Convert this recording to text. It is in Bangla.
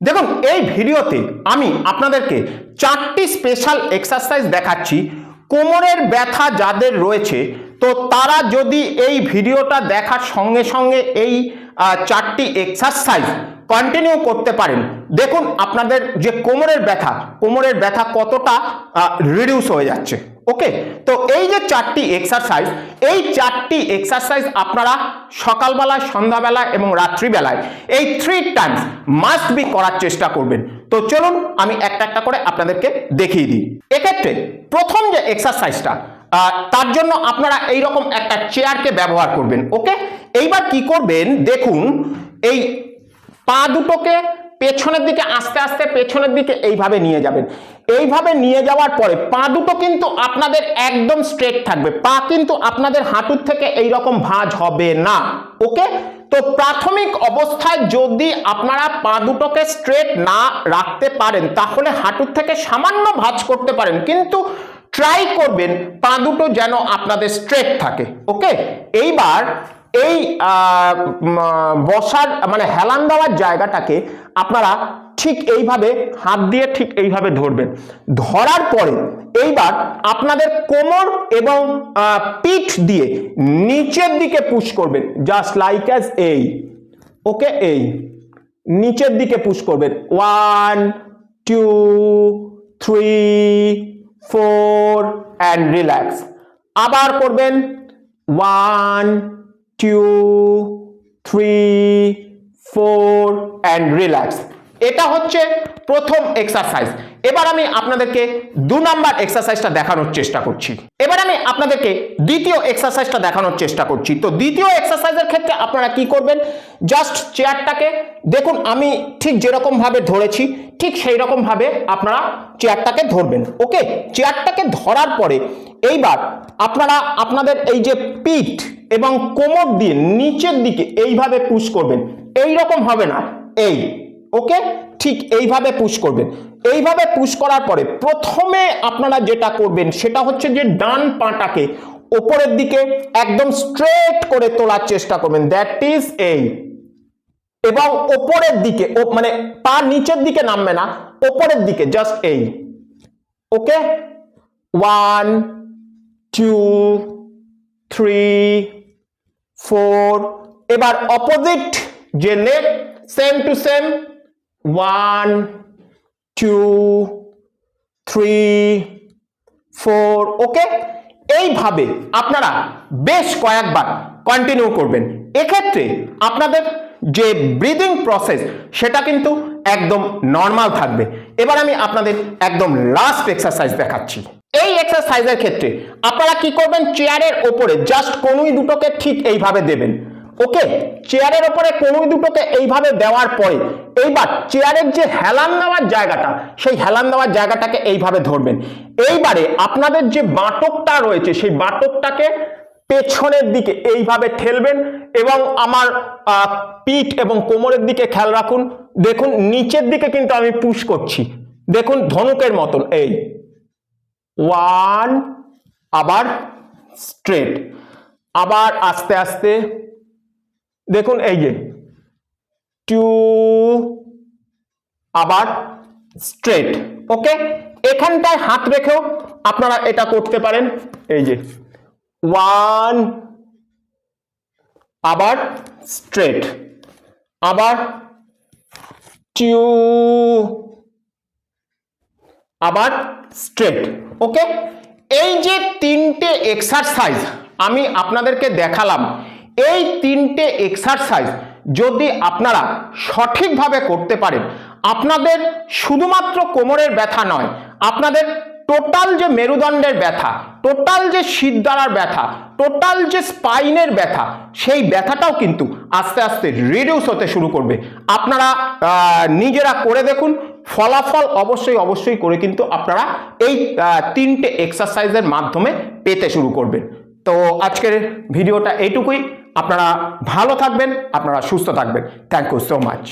দেখুন, এই ভিডিওতে আমি আপনাদেরকে চারটি স্পেশাল এক্সারসাইজ দেখাচ্ছি। কোমরের ব্যথা যাদের রয়েছে, তো তারা যদি এই ভিডিওটা দেখার সঙ্গে সঙ্গে এই চারটি এক্সারসাইজ কন্টিনিউ করতে পারেন, দেখুন আপনাদের যে কোমরের ব্যথা কোমরের ব্যথা কতটা রিডিউস হয়ে যাচ্ছে। ওকে তো এই যে চারটি এক্সারসাইজ এই চারটি এক্সারসাইজ আপনারা সকালবেলায়, সন্ধ্যাবেলায় এবং রাত্রিবেলায় এই থ্রি টাইমস মাস্ট বি করার চেষ্টা করবেন। তো চলুন আমি একটা একটা করে আপনাদেরকে দেখিয়ে দিই। এক্ষেত্রে প্রথম যে এক্সারসাইজটা তার জন্য আপনারা এই রকম একটা চেয়ারকে ব্যবহার করবেন ওকে এইবার কি করবেন, দেখুন, এই পা দুটোকে পেছনের দিকে, আস্তে আস্তে পেছনের দিকে এইভাবে নিয়ে যাবেন। এইভাবে নিয়ে যাওয়ার পরে পা দুটো কিন্তু আপনাদের একদম স্ট্রেট থাকবে। পা কিন্তু আপনাদের হাঁটুর থেকে এই রকম ভাঁজ হবে না। ওকে তো প্রাথমিক অবস্থায় যদি আপনারা পা দুটোকে স্ট্রেট না রাখতে পারেন, তাহলে হাঁটুর থেকে সামান্য ভাঁজ করতে পারেন। কিন্তু ট্রাই করবেন পা দুটো যেন আপনাদের স্ট্রেট থাকে। ওকে এইবার এই বসার মানে হেলান দেওয়ার জায়গাটাকে আপনারা ঠিক এইভাবে, হাত দিয়ে ঠিক এইভাবে ধরবেন। ধরার পরে এইবার আপনাদের কোমর এবং পিঠ দিয়ে নিচের দিকে পুশ করবেন জাস্ট লাইক অ্যাজ এই। ওকে, এই। নিচের দিকে পুশ করবেন। One two three four and relax আবার করবেন। One two three four and relax এটা হচ্ছে প্রথম এক্সারসাইজ এবার আমি আপনাদেরকে দু নাম্বার এক্সারসাইজটা দেখানোর চেষ্টা করছি। এবার আমি আপনাদেরকে দ্বিতীয় এক্সারসাইজটা দেখানোর চেষ্টা করছি। তো দ্বিতীয় এক্সারসাইজের ক্ষেত্রে আপনারা কি করবেন? জাস্ট চেয়ারটাকে দেখুন আমি ঠিক যেরকম ভাবে ধরেছি, ঠিক সেই রকম ভাবে আপনারা চেয়ারটাকে ধরবেন। ওকে? চেয়ারটাকে ধরার পরে এইবার আপনারা আপনাদের এই যে পিঠ এবং কোমর দিয়ে নিচের দিকে এইভাবে পুশ করবেন। এই রকম হবে না। এই। ওকে ঠিক এইভাবে পুশ করবেন। এইভাবে পুশ করার পরে প্রথমে আপনারা যেটা করবেন সেটা হচ্ছে যে ডান পাটাকে ওপরের দিকে একদম স্ট্রেট করে তোলার চেষ্টা করবেন। দ্যাট ইজ এই এবং ওপরের দিকে মানে পা নিচের দিকে নামবে না, ওপরের দিকে জাস্ট এই okay one two three four এবার অপোজিট যে leg same to same one two three four okay এইভাবে আপনারা বেশ কয়েকবার কন্টিনিউ করবেন। এক্ষেত্রে আপনাদের যে ব্রিদিং প্রসেস সেটা কিন্তু একদম নর্মাল থাকবে। এবার আমি আপনাদের একদম লাস্ট এক্সারসাইজ দেখাচ্ছি। এই এক্সারসাইজের ক্ষেত্রে আপনারা কি করবেন? চেয়ারের ওপরে জাস্ট কনুই দুটোকে ঠিক এইভাবে দেবেন। ওকে, চেয়ারের ওপরে কনুই দুটোকে এইভাবে দেওয়ার পরে, এইবার চেয়ারের যে হেলান দেওয়ার জায়গাটা, সেই হেলান দেওয়ার জায়গাটাকে এইভাবে ধরবেন। এইবারে আপনাদের যে বাঁটকটা রয়েছে, সেই বাঁটকটাকে পেছনের দিকে এইভাবে ঠেলবেন এবং আমার পিঠ এবং কোমরের দিকে খেয়াল রাখুন। দেখুন, নিচের দিকে কিন্তু আমি পুশ করছি। দেখুন, ধনুকের মতন, এই। ওয়ান আবার স্ট্রেট আবার আস্তে আস্তে দেখুন, এই যে টু আবার স্ট্রেট ওকে এখানটায় হাত রেখেও আপনারা এটা করতে পারেন। এই যে ওয়ান আবার স্ট্রেট আবার টু আবার স্ট্রেট ওকে এই যে তিনটে এক্সারসাইজ আমি আপনাদেরকে দেখালাম এই তিনটে এক্সারসাইজ যদি আপনারা সঠিকভাবে করতে পারেন, আপনাদের শুধুমাত্র কোমরের ব্যথা নয়, আপনাদের টোটাল যে মেরুদণ্ডের ব্যথা টোটাল যে শিরদাঁড়ার ব্যথা টোটাল যে স্পাইনের ব্যথা, সেই ব্যথাটাও কিন্তু আস্তে আস্তে রিডিউস হতে শুরু করবে। আপনারা নিজেরা করে দেখুন, ফলাফল অবশ্যই অবশ্যই করে কিন্তু আপনারা এই তিনটে এক্সারসাইজের মাধ্যমে পেতে শুরু করবেন। তো আজকের ভিডিওটা এইটুকুই। আপনারা ভালো থাকবেন আপনারা সুস্থ থাকবেন। Thank you so much